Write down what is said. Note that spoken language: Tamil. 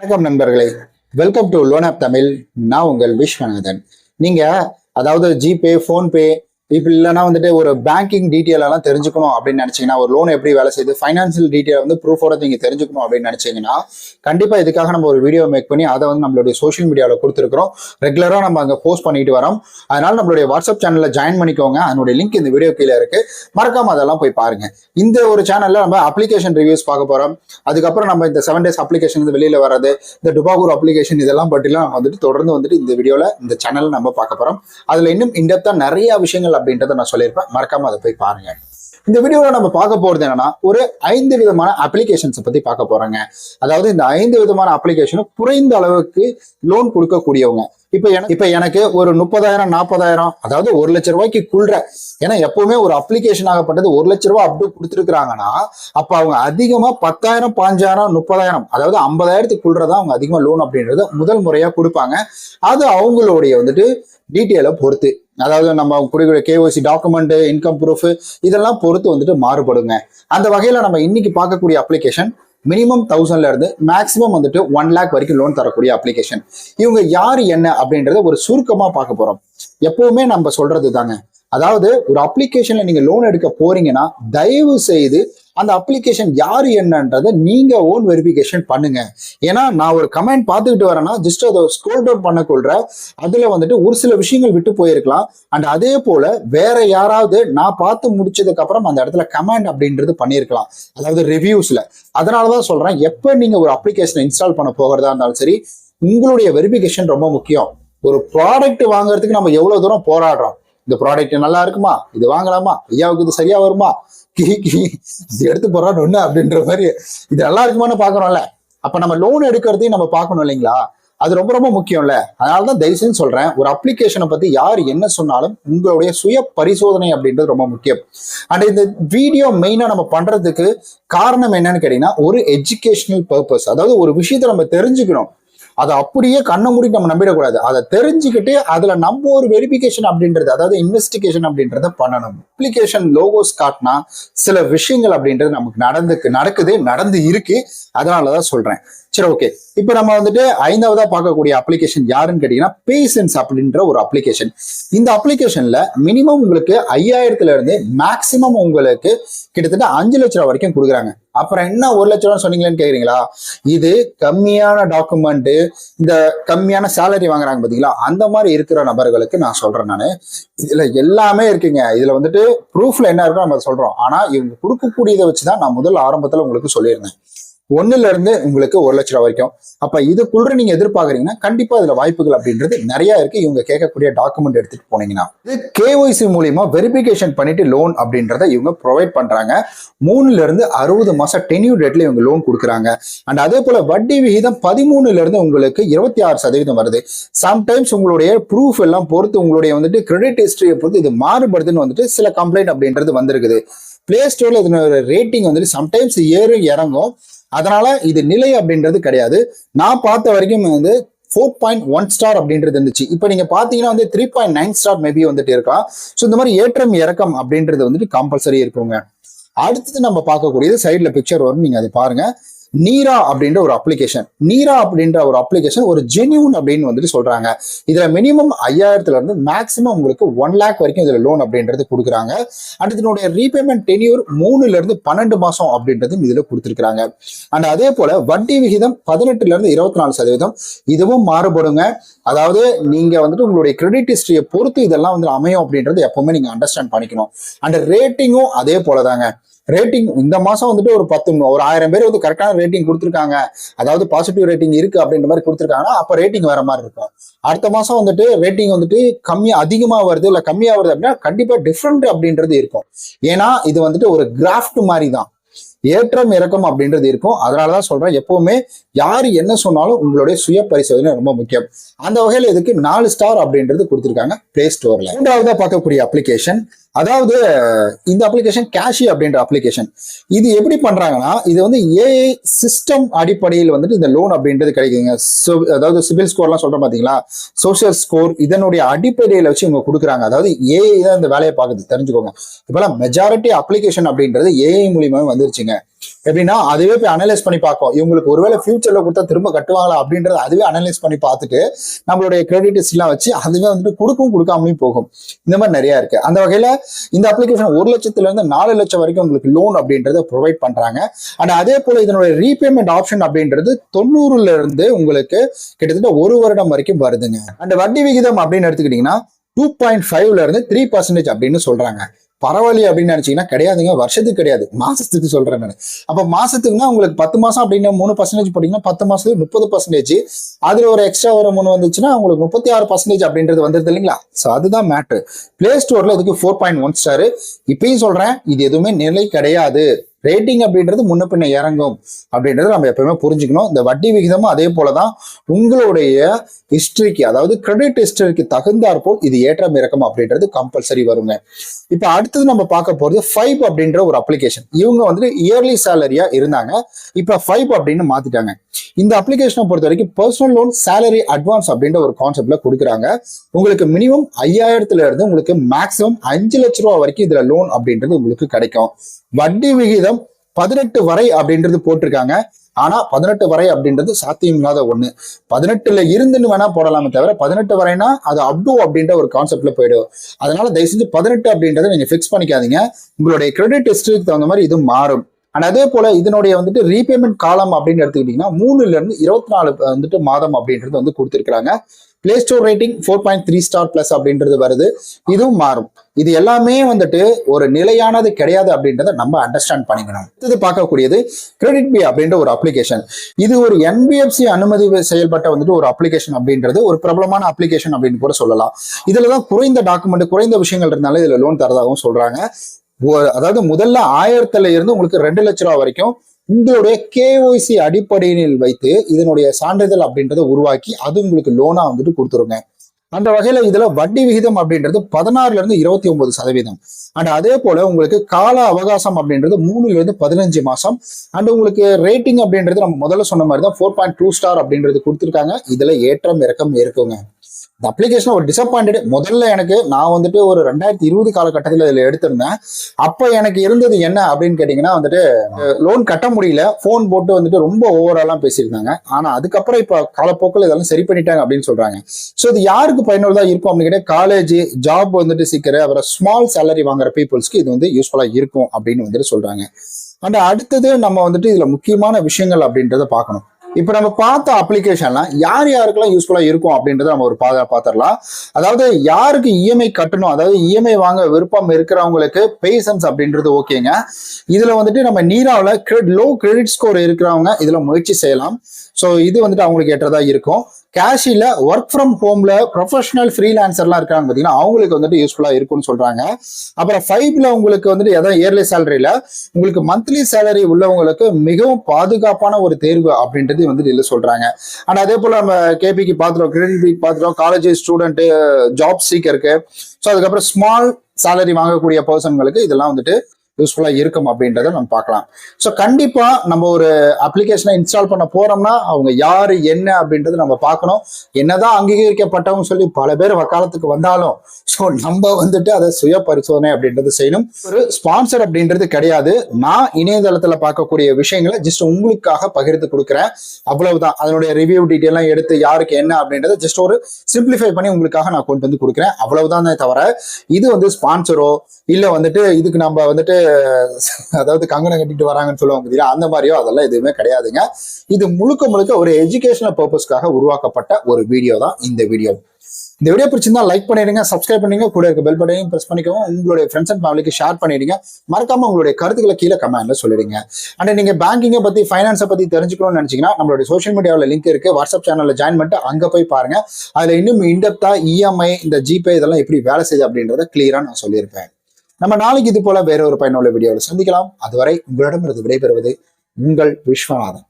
வணக்கம் நண்பர்களே. Welcome to loan app Tamil. நான் உங்கள் விஸ்வநாதன். நீங்க அதாவது ஜிபே ஃபோன்பே இப்போ இல்லைன்னா வந்துட்டு ஒரு பேங்கிங் டீட்டெயில் எல்லாம் தெரிஞ்சுக்கணும் அப்படின்னு நினைச்சீங்கன்னா ஒரு லோன் எப்படி வேலை செய்யுது ஃபைனான்சியல் டீட்டெயில் வந்து ப்ரூஃபோட நீங்க தெரிஞ்சுக்கணும் அப்படின்னு நினைச்சீங்கன்னா கண்டிப்பா இதுக்காக நம்ம ஒரு வீடியோ மேக் பண்ணி அதை வந்து நம்மளுடைய சோஷியல் மீடியாவில் கொடுத்துருக்கிறோம். ரெகுலராக நம்ம அங்கே போஸ்ட் பண்ணிட்டு வரோம். அதனால நம்மளுடைய வாட்ஸ்அப் சேனலில் ஜாயின் பண்ணிக்கோங்க. அதனுடைய லிங்க் இந்த வீடியோ கீழே இருக்கு. மறக்காம அதெல்லாம் போய் பாருங்க. இந்த ஒரு சேனல்ல நம்ம அப்ளிகேஷன் ரிவ்யூஸ் பார்க்க போறோம். அதுக்கப்புறம் நம்ம இந்த செவன் டேஸ் அப்ளிகேஷன் வந்து வெளியில வர்றது இந்த டுபாகூர் அப்ளிகேஷன் இதெல்லாம் பற்றிலாம் வந்துட்டு தொடர்ந்து வந்துட்டு இந்த வீடியோல இந்த சேனல் நம்ம பார்க்க போறோம். அதுல இன்னும் இந்த நிறைய விஷயங்கள் அப்படின்றத நான் சொல்லியிருப்பேன். மறக்காம அதை போய் பாருங்க. இந்த வீடியோவில் நம்ம பார்க்க போறது என்னன்னா ஒரு ஐந்து விதமான அப்ளிகேஷன்ஸை பத்தி பார்க்க போறோங்க. அதாவது இந்த ஐந்து விதமான அப்ளிகேஷனும் குறைந்த அளவுக்கு லோன் கொடுக்கக்கூடியவங்க. இப்ப எனக்கு இப்ப எனக்கு ஒரு முப்பதாயிரம் நாற்பதாயிரம் அதாவது ஒரு லட்ச ரூபாய்க்கு குள்ற ஏன்னா எப்பவுமே ஒரு அப்ளிகேஷன் ஆகப்பட்டது ஒரு லட்ச ரூபாய் அப்படி கொடுத்துருக்காங்கன்னா அப்ப அவங்க அதிகமா பத்தாயிரம் பாஞ்சாயிரம் முப்பதாயிரம் அதாவது ஐம்பதாயிரத்துக்கு குள்றதா அவங்க அதிகமா லோன் அப்படின்றத முதல் முறையா கொடுப்பாங்க. அது அவங்களுடைய வந்துட்டு டீட்டெயிலை பொறுத்து. அதாவது நம்ம கொடுக்கிற கேஒசி டாக்குமெண்ட் இன்கம் ப்ரூஃப் இதெல்லாம் பொறுத்து வந்துட்டு மாறுபடுங்க. அந்த வகையில் நம்ம இன்னைக்கு பார்க்கக்கூடிய அப்ளிகேஷன் மினிமம் தௌசண்ட்ல இருந்து மேக்ஸிமம் வந்துட்டு ஒன் லேக் வரைக்கும் லோன் தரக்கூடிய அப்ளிகேஷன் இவங்க யார் என்ன அப்படின்றத ஒரு சுருக்கமா பார்க்க போறோம். எப்பவுமே நம்ம சொல்றது தாங்க அதாவது ஒரு அப்ளிகேஷன்ல நீங்க லோன் எடுக்க போறீங்கன்னா தயவு செய்து அந்த அப்ளிகேஷன் யாரு என்னன்றதை நீங்க ஓன் வெரிஃபிகேஷன் பண்ணுங்க. ஏன்னா நான் ஒரு கமெண்ட் பார்த்துக்கிட்டு வரேன்னா ஜஸ்ட் அதை ஸ்க்ரோல் டவுன் பண்ணக்கொள்ற அதுல வந்துட்டு ஒரு சில விஷயங்கள் விட்டு போயிருக்கலாம். அண்ட் அதே போல வேற யாராவது நான் பார்த்து முடிச்சதுக்கு அப்புறம் அந்த இடத்துல கமெண்ட் அப்படின்றது பண்ணியிருக்கலாம் அதாவது ரிவ்யூஸ்ல அதனாலதான் சொல்றேன் எப்ப நீங்க ஒரு அப்ளிகேஷனை இன்ஸ்டால் பண்ண போகிறதா இருந்தாலும் சரி உங்களுடைய வெரிஃபிகேஷன் ரொம்ப முக்கியம். ஒரு ப்ராடக்ட் வாங்குறதுக்கு நம்ம எவ்வளவு தூரம் போராடுறோம். இந்த ப்ராடக்ட் நல்லா இருக்குமா? இது வாங்கலாமா? ஐயாவுக்கு இது சரியா வருமா? கி கி இது எடுத்து போறான்னு ஒண்ணு அப்படின்ற மாதிரி இது நல்லா இருக்குமான்னு பாக்குறோம்ல அப்ப நம்ம லோன் எடுக்கிறதையும் நம்ம பார்க்கணும் இல்லைங்களா? அது ரொம்ப ரொம்ப முக்கியம்ல. அதனால தான் தயவுசெய்து சொல்றேன் ஒரு அப்ளிகேஷனை பத்தி யார் என்ன சொன்னாலும் உங்களுடைய சுய பரிசோதனை அப்படின்றது ரொம்ப முக்கியம். அண்ட் இந்த வீடியோ மெயினா நம்ம பண்றதுக்கு காரணம் என்னன்னு கேட்டீங்கன்னா ஒரு எஜுகேஷனல் பர்பஸ் அதாவது ஒரு விஷயத்த நம்ம தெரிஞ்சுக்கணும். அதை அப்படியே கண்ணை மூடி நம்ம நம்பிடக்கூடாது. அதை தெரிஞ்சுக்கிட்டு அதுல நம்ம ஒரு வெரிஃபிகேஷன் அப்படின்றது அதாவது இன்வெஸ்டிகேஷன் அப்படின்றத பண்ணணும். அப்ளிகேஷன் லோகோஸ் காட்டினா சில விஷயங்கள் அப்படின்றது நமக்கு நடந்துக்கு நடக்குது நடந்து இருக்கு. அதனாலதான் சொல்றேன். சரி ஓகே இப்போ நம்ம வந்துட்டு ஐந்தாவதா பார்க்கக்கூடிய அப்ளிகேஷன் யாருன்னு கேட்டீங்கன்னா பேசன்ஸ் அப்படின்ற ஒரு அப்ளிகேஷன் இந்த அப்ளிகேஷன்ல மினிமம் உங்களுக்கு ஐயாயிரத்துல இருந்து மேக்சிமம் உங்களுக்கு கிட்டத்தட்ட அஞ்சு லட்ச ரூபா வரைக்கும் கொடுக்குறாங்க. அப்புறம் என்ன ஒரு லட்ச ரூபா சொன்னீங்களேன்னு கேக்குறீங்களா? இது கம்மியான டாக்குமெண்ட் இந்த கம்மியான சேலரி வாங்குறாங்க பாத்தீங்களா? அந்த மாதிரி இருக்கிற நபர்களுக்கு நான் சொல்றேன் நான். இதுல எல்லாமே இருக்குங்க. இதுல வந்துட்டு ப்ரூஃப்ல என்ன இருக்கோ நம்ம சொல்றோம். ஆனா இவங்க கொடுக்கக்கூடியதை வச்சுதான் நான் முதல் ஆரம்பத்துல உங்களுக்கு சொல்லியிருந்தேன். ஒன்னுல இருந்து உங்களுக்கு ஒரு லட்ச ரூபா வரைக்கும். அப்ப இதுக்குள்ள நீங்க எதிர்பார்க்கறீங்கன்னா கண்டிப்பா இதுல வாய்ப்புகள் அப்படின்றது நிறைய இருக்கு. இவங்க கேட்கக்கூடிய டாக்குமெண்ட் எடுத்துட்டு போனீங்கன்னா. இது கேஒய்சி மூலியமா வெரிஃபிகேஷன் பண்ணிட்டு லோன் அப்படின்றத இவங்க ப்ரொவைட் பண்றாங்க. மூணுல இருந்து அறுபது மாசம் டென்யூ டேட்ல இவங்க லோன் கொடுக்குறாங்க. அண்ட் அதே போல வட்டி விகிதம் பதிமூணுல இருந்து உங்களுக்கு இருபத்தி ஆறு சதவீதம் வருது. சம்டைம்ஸ் உங்களுடைய ப்ரூஃப் எல்லாம் பொறுத்து உங்களுடைய வந்துட்டு கிரெடிட் ஹிஸ்டரியை பொறுத்து இது மாறுபடுதுன்னு வந்துட்டு சில கம்ப்ளைண்ட் அப்படின்றது வந்திருக்குது. பிளே ஸ்டோர்ல இதனோட ரேட்டிங் வந்துட்டு சம்டைம்ஸ் ஏறும் இறங்கும். அதனால இது நிலை அப்படின்றது கிடையாது. நான் பார்த்த வரைக்கும் வந்து ஃபோர் பாயிண்ட் ஒன் ஸ்டார் அப்படின்றது இருந்துச்சு. இப்போ நீங்க பாத்தீங்கன்னா வந்து three point nine star maybe வந்துட்டு இருக்கலாம். ஸோ இந்த மாதிரி ஏற்றம் இறக்கம் அப்படின்றது வந்துட்டு கம்பல்சரி இருக்குங்க. அடுத்தது நம்ம பார்க்கக்கூடியது சைட்ல பிக்சர் வரும் நீங்க அதை பாருங்க. நீரா அப்படின்ற ஒரு அப்ளிகேஷன் நீரா அப்படின்ற ஒரு அப்ளிகேஷன் ஒரு ஜெனியூன் அப்படின்னு வந்துட்டு சொல்றாங்க. இதுல மினிமம் ஐயாயிரத்துல இருந்து மேக்ஸிமம் உங்களுக்கு ஒன் லேக் வரைக்கும் இதுல லோன் அப்படின்றது கொடுக்குறாங்க. அண்ட் இதனுடைய ரீபேமெண்ட் டென்யூர் மூணுல இருந்து பன்னெண்டு மாசம் அப்படின்றதும் இதுல கொடுத்துருக்காங்க அண்ட் அதே போல வட்டி விகிதம் பதினெட்டுல இருந்து இருபத்தி நாலு சதவீதம் இதுவும் மாறுபடுங்க. அதாவது நீங்க வந்துட்டு உங்களுடைய கிரெடிட் ஹிஸ்டரியை பொறுத்து இதெல்லாம் வந்து அமையும் அப்படின்றது எப்பவுமே நீங்க அண்டர்ஸ்டாண்ட் பண்ணிக்கணும். அண்ட் ரேட்டிங்கும் அதே போலதாங்க. ரேட்டிங் இந்த மாசம் வந்துட்டு ஒரு பத்து ஒரு ஆயிரம் பேர் வந்து கரெக்டான ரேட்டிங் கொடுத்துருக்காங்க. அதாவது பாசிட்டிவ் ரேட்டிங் இருக்கு அப்படின்ற மாதிரி கொடுத்துருக்காங்கன்னா அப்ப ரேட்டிங் வேற மாதிரி இருக்கும். அடுத்த மாசம் வந்துட்டு ரேட்டிங் வந்துட்டு கம்மி அதிகமா வருது இல்ல கம்மியா வருது அப்படின்னா கண்டிப்பா டிஃப்ரெண்ட் அப்படின்றது இருக்கும். ஏன்னா இது வந்துட்டு ஒரு கிராஃப்ட் மாதிரி தான் ஏற்றம் இறக்கம் அப்படின்றது இருக்கும். அதனாலதான் சொல்றேன் எப்பவுமே யார் என்ன சொன்னாலும் உங்களுடைய சுய பரிசோதனை ரொம்ப முக்கியம். அந்த வகையில இதுக்கு நாலு ஸ்டார் அப்படின்றது கொடுத்துருக்காங்க பிளே ஸ்டோர்ல மூன்றாவதா பார்க்கக்கூடிய அப்ளிகேஷன் அதாவது இந்த அப்ளிகேஷன் கேஷி அப்படின்ற அப்ளிகேஷன் இது எப்படி பண்றாங்கன்னா இது வந்து ஏஐ சிஸ்டம் அடிப்படையில் வந்துட்டு இந்த லோன் அப்படின்றது கிடைக்குதுங்க. அதாவது சிபில் ஸ்கோர்லாம் சொல்றோம் பாத்தீங்களா? சோசியல் ஸ்கோர் இதனுடைய அடிப்படையில வச்சு இவங்க கொடுக்குறாங்க. அதாவது ஏஐ தான் இந்த வேலையை பார்க்குது. தெரிஞ்சுக்கோங்க. இப்பெல்லாம் மெஜாரிட்டி அப்ளிகேஷன் அப்படின்றது ஏஐ மூலியமாவே வந்துருச்சுங்க. எப்படின்னா அதுவே போய் அனலைஸ் பண்ணி பார்க்கும். இவங்களுக்கு ஒருவேளை ஃபியூச்சர்ல கொடுத்தா திரும்ப கட்டுவாங்களா அப்படின்றத அதுவே அனலைஸ் பண்ணி பார்த்துட்டு நம்மளுடைய கிரெடிட்ஸ் எல்லாம் வச்சு அதுவே வந்துட்டு கொடுக்கும் கொடுக்காமலையும் போகும். இந்த மாதிரி நிறைய இருக்கு. அந்த வகையில இந்த அப்ளிகேஷன் ஒரு லட்சத்துல இருந்து நாலு லட்சம் வரைக்கும் உங்களுக்கு லோன் அப்படின்றத ப்ரொவைட் பண்றாங்க. அண்ட் அதே போல இதனுடைய ரீபேமெண்ட் ஆப்ஷன் அப்படின்றது தொண்ணூறுல இருந்து உங்களுக்கு கிட்டத்தட்ட ஒரு வருடம் வரைக்கும் வருதுங்க. அந்த வட்டி விகிதம் அப்படின்னு எடுத்துக்கிட்டீங்கன்னா டூ பாயிண்ட் ஃபைவ்ல இருந்து த்ரீ பர்சன்டேஜ் அப்படின்னு சொல்றாங்க. பரவாயில்ல அப்படின்னு நினைச்சீங்கன்னா கிடையாதுங்க. வருஷத்துக்கு கிடையாது. மாசத்துக்கு சொல்றேன் நான். அப்ப மாசத்துக்குன்னா உங்களுக்கு பத்து மாசம் அப்படின்னா மூணு பர்சன்டேஜ் போட்டீங்கன்னா பத்து மாசத்துக்கு முப்பது பர்சன்டேஜ் அதுல ஒரு எக்ஸ்ட்ரா ஒரு மூணு வந்துச்சுன்னா உங்களுக்கு முப்பத்தி ஆறு பர்சன்டேஜ் அப்படின்றது வந்துருது இல்லைங்களா? ஸோ அதுதான் மேட்ரு பிளே ஸ்டோர்ல அதுக்கு ஃபோர் பாயிண்ட் ஒன் ஸ்டாரு இப்பயும் சொல்றேன் இது எதுவுமே நிலை கிடையாது. ரேட்டிங் அப்படின்றது முன்ன பின்ன இறங்கும் அப்படின்றது நம்ம எப்பவுமே புரிஞ்சுக்கணும். இந்த வட்டி விகிதமும் அதே போலதான் உங்களுடைய ஹிஸ்டரிக்கு அதாவது கிரெடிட் ஹிஸ்டரிக்கு தகுந்தாற்போல் இது ஏற்றம் இறக்கம் அப்படின்றது கம்பல்சரி வருங்க. இப்போ அடுத்தது நம்ம பார்க்க போகிறது ஃபைவ் அப்படின்ற ஒரு அப்ளிகேஷன் இவங்க வந்துட்டு இயர்லி சேலரியா இருந்தாங்க. இப்போ ஃபைவ் அப்படின்னு மாத்திட்டாங்க. இந்த அப்ளிகேஷனை பொறுத்த வரைக்கும் பர்சனல் லோன் சேலரி அட்வான்ஸ் அப்படின்ற ஒரு கான்செப்ட்ல கொடுக்குறாங்க. உங்களுக்கு மினிமம் ஐயாயிரத்துல இருந்து உங்களுக்கு மேக்ஸிமம் அஞ்சு லட்ச ரூபா வரைக்கும் இதுல லோன் அப்படின்றது உங்களுக்கு கிடைக்கும். வட்டி விகிதம் பதினெட்டு வரை அப்படின்றது போட்டிருக்காங்க. ஆனா பதினெட்டு வரை அப்படின்றது சாத்தியம் இல்லாத ஒண்ணு. பதினெட்டுல இருந்துன்னு வேணா போடலாமே தவிர பதினெட்டு வரைனா அது அப்டூ அப்படின்ற ஒரு கான்செப்ட்ல போயிடும். அதனால தயவு செஞ்சு பதினெட்டு அப்படின்றத நீங்க ஃபிக்ஸ் பண்ணிக்காதீங்க. உங்களுடைய கிரெடிட் ஹிஸ்டரிக்கு தகுந்த மாதிரி இது மாறும். அண்ட் அதே போல இதனுடைய வந்துட்டு ரீபேமெண்ட் காலம் அப்படின்னு எடுத்துக்கிட்டீங்கன்னா மூணுல இருந்து இருபத்தி நாலு வந்துட்டு மாதம் அப்படின்றது வந்து கொடுத்துருக்காங்க play store rating four point three star plus அப்படின்றது வருது. இதுவும் மாறும். இது எல்லாமே வந்துட்டு ஒரு நிலையானது கிடையாது அப்படின்றத நம்ம அண்டர்ஸ்டாண்ட் பண்ணிக்கணும். இது பார்க்கக்கூடியது கிரெடிட் பி அப்படின்ற ஒரு அப்ளிகேஷன் இது ஒரு என்பிஎஃப்சி அனுமதி செயல்பட்ட வந்துட்டு ஒரு அப்ளிகேஷன் அப்படின்றது ஒரு பிரபலமான அப்ளிகேஷன் அப்படின்னு கூட சொல்லலாம். இதுல தான் குறைந்த டாக்குமெண்ட் குறைந்த விஷயங்கள் இருந்தாலும் இதுல லோன் தரதாகவும் சொல்றாங்க. அதாவது முதல்ல ஆயிரத்துல இருந்து உங்களுக்கு ரெண்டு லட்ச ரூபா வரைக்கும் உங்களுடைய கேஒய்சி அடிப்படையில் வைத்து இதனுடைய சான்றிதழ் அப்படின்றத உருவாக்கி அது உங்களுக்கு லோனா வந்துட்டு கொடுத்துருங்க. அந்த வகையில இதுல வட்டி விகிதம் அப்படின்றது பதினாறுல இருந்து இருபத்தி ஒன்பது சதவீதம். அண்ட் அதே போல உங்களுக்கு கால அவகாசம் அப்படின்றது மூணுல இருந்து பதினஞ்சு மாசம். அண்ட் உங்களுக்கு ரேட்டிங் அப்படின்றது நம்ம முதல்ல சொன்ன மாதிரி தான் ஃபோர் பாயிண்ட் டூ ஸ்டார் அப்படின்றது கொடுத்துருக்காங்க. இதுல ஏற்றம் இறக்கம் இருக்குங்க. இந்த அப்ளிகேஷன் ஒரு டிசப்பாயிண்டட் முதல்ல எனக்கு நான் வந்துட்டு ஒரு ரெண்டாயிரத்தி இருபது காலகட்டத்தில் இதில் எடுத்திருந்தேன். அப்போ எனக்கு இருந்தது என்ன அப்படின்னு கேட்டிங்கன்னா வந்துட்டு லோன் கட்ட முடியல. ஃபோன் போட்டு வந்துட்டு ரொம்ப ஓவராலாம் பேசியிருந்தாங்க. ஆனால் அதுக்கப்புறம் இப்போ காலப்போக்கில் இதெல்லாம் சரி பண்ணிட்டாங்க அப்படின்னு சொல்கிறாங்க ஸோ இது யாருக்கு பயனுள்ளதாக இருக்கும் அப்படின்னு கேட்டால் காலேஜ் ஜாப் வந்துட்டு சீக்கிரம் அப்புறம் ஸ்மால் சேலரி வாங்குற பீப்புள்ஸ்க்கு இது வந்து யூஸ்ஃபுல்லாக இருக்கும் அப்படின்னு வந்துட்டு சொல்கிறாங்க அண்ட் அடுத்தது நம்ம வந்துட்டு இதில் முக்கியமான விஷயங்கள் அப்படின்றத பார்க்கணும். இப்போ நம்ம பார்த்த அப்ளிகேஷன்லாம் யார் யாருக்கெல்லாம் யூஸ்ஃபுல்லாக இருக்கும் அப்படின்றத நம்ம ஒரு பாதை பார்த்துடலாம். அதாவது யாருக்கு இஎம்ஐ கட்டணும் அதாவது இஎம்ஐ வாங்க விருப்பம் இருக்கிறவங்களுக்கு பேசன்ஸ் அப்படின்றது ஓகேங்க. இதுல வந்துட்டு நம்ம நீராவில் கிரெட் லோ கிரெடிட் ஸ்கோர் இருக்கிறவங்க இதுல முயற்சி செய்யலாம். ஸோ இது வந்துட்டு அவங்களுக்கு ஏற்றதா இருக்கும். கேஷில் ஒர்க் ஃப்ரம் ஹோம்ல ப்ரொஃபஷனல் ஃப்ரீலான்சர்லாம் இருக்காங்க பார்த்தீங்கன்னா அவங்களுக்கு வந்துட்டு யூஸ்ஃபுல்லாக இருக்கும்னு சொல்றாங்க. அப்புறம் ஃபைவ்ல உங்களுக்கு வந்துட்டு எதாவது இயர்லி சேலரியில உங்களுக்கு மந்த்லி சேலரி உள்ளவங்களுக்கு மிகவும் பாதுகாப்பான ஒரு தேர்வு அப்படின்றது வந்துட்டு இல்லை சொல்றாங்க. ஆனால் அதே போல நம்ம கேபிக்கு பார்த்துட்டோம் கிரெடிட் பிக் பார்த்துட்டோம் காலேஜ் ஸ்டூடெண்ட் ஜாப் சீக்கருக்கு ஸோ அதுக்கப்புறம் ஸ்மால் சேலரி வாங்கக்கூடிய பர்சன்களுக்கு இதெல்லாம் வந்துட்டு யூஸ்ஃபுல்லாக இருக்கும் அப்படின்றத நம்ம பார்க்கலாம். ஸோ கண்டிப்பாக நம்ம ஒரு அப்ளிகேஷனை இன்ஸ்டால் பண்ண போகிறோம்னா அவங்க யார் என்ன அப்படின்றது நம்ம பார்க்கணும். என்னதான் அங்கீகரிக்கப்பட்டவங்க சொல்லி பல பேர் வக்காலத்துக்கு வந்தாலும் ஸோ நம்ம வந்துட்டு அதை சுய பரிசோதனை அப்படின்றது செய்யணும். ஒரு ஸ்பான்சர் அப்படின்றது கிடையாது. நான் இணையதளத்தில் பார்க்கக்கூடிய விஷயங்களை ஜஸ்ட் உங்களுக்காக பகிர்ந்து கொடுக்குறேன். அவ்வளவுதான். அதனுடைய ரிவ்யூ டீட்டெயிலாம் எடுத்து யாருக்கு என்ன அப்படின்றத ஜஸ்ட் ஒரு சிம்பிளிஃபை பண்ணி உங்களுக்காக நான் கொண்டு வந்து கொடுக்குறேன். அவ்வளவுதான் தவிர இது வந்து ஸ்பான்சரோ இல்லை வந்துட்டு இதுக்கு நம்ம வந்துட்டு அதாவது கங்கணம் கட்டிட்டு வராங்கன்னு சொல்லுவாங்க பார்த்தீங்களா அந்த மாதிரியோ அதெல்லாம் எதுவுமே கிடையாதுங்க. இது முழுக்க முழுக்க ஒரு எஜுகேஷனல் பர்பஸ்க்காக உருவாக்கப்பட்ட ஒரு வீடியோ தான் இந்த வீடியோ இந்த வீடியோ பிடிச்சிருந்தா லைக் பண்ணிடுங்க சப்ஸ்கிரைப் பண்ணிங்க கூட இருக்க பெல் பட்டனையும் ப்ரெஸ் பண்ணிக்கோங்க. உங்களுடைய ஃப்ரெண்ட்ஸ் அண்ட் ஃபேமிலிக்கு ஷேர் பண்ணிடுங்க. மறக்காம உங்களுடைய கருத்துக்களை கீழே கமெண்ட்ல சொல்லிடுங்க. அண்ட் நீங்க பேங்கிங்கை பத்தி ஃபைனான்ஸை பத்தி தெரிஞ்சுக்கணும்னு நினைச்சீங்கன்னா நம்மளுடைய சோஷியல் மீடியாவில் லிங்க் இருக்கு. வாட்ஸ்அப் சேனல்ல ஜாயின் பண்ணிட்டு அங்கே போய் பாருங்க. அதுல இன்னும் இன்டெப்தா இஎம்ஐ இந்த ஜிபே இதெல்லாம் எப்படி வேலை செய்யுது அப்படின்றத கிளியரா நான் சொல்லியிருப்பேன். நம்ம நாளைக்கு இது போல வேற ஒரு பயனுள்ள வீடியோவில் சந்திக்கலாம். அதுவரை உங்களிடமிருந்து விடைபெறுவது உங்கள் விஸ்வநாதன்.